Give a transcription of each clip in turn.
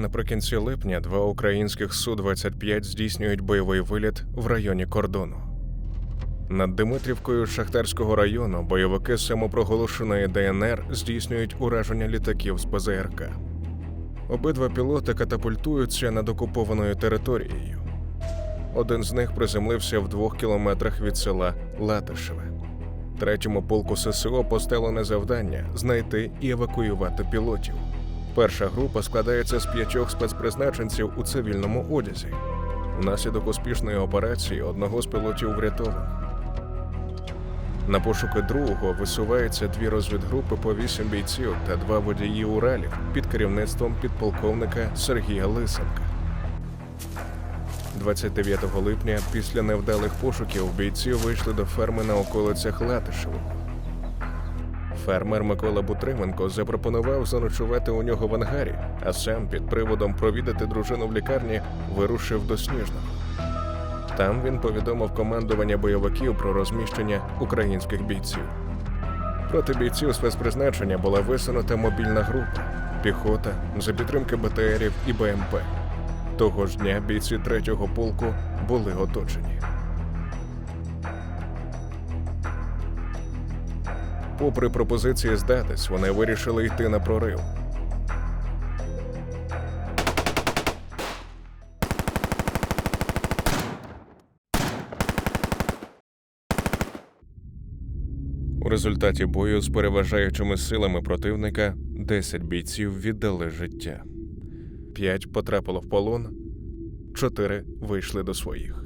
Наприкінці липня два українських Су-25 здійснюють бойовий виліт в районі кордону. Над Димитрівкою Шахтарського району бойовики самопроголошеної ДНР здійснюють ураження літаків з ПЗРК. Обидва пілоти катапультуються над окупованою територією. Один з них приземлився в двох кілометрах від села Латишеве. Третьому полку ССО поставлене завдання знайти і евакуювати пілотів. Перша група складається з п'ятьох спецпризначенців у цивільному одязі. Внаслідок успішної операції одного з пілотів врятовано. На пошуки другого висуваються дві розвідгрупи по вісім бійців та два водії Уралів під керівництвом підполковника Сергія Лисенка. 29 липня, після невдалих пошуків, бійці вийшли до ферми на околицях Латишевого. Фермер Микола Бутрименко запропонував заночувати у нього в ангарі, а сам під приводом провідати дружину в лікарні вирушив до Сніжного. Там він повідомив командування бойовиків про розміщення українських бійців. Проти бійців спецпризначення була висунута мобільна група, піхота за підтримки БТРів і БМП. Того ж дня бійці третього полку були оточені. Попри пропозиції здатись, вони вирішили йти на прорив. У результаті бою з переважаючими силами противника 10 бійців віддали життя. 5 потрапило в полон, 4 вийшли до своїх.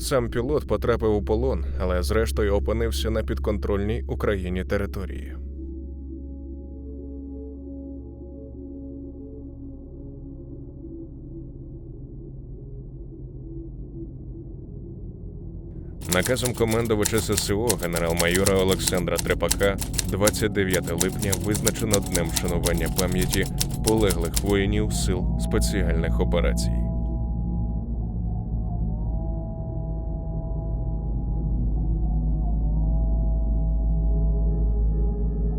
Сам пілот потрапив у полон, але зрештою опинився на підконтрольній Україні території. Наказом командувача ССО генерал-майора Олександра Трепака 29 липня визначено днем вшанування пам'яті полеглих воїнів сил спеціальних операцій.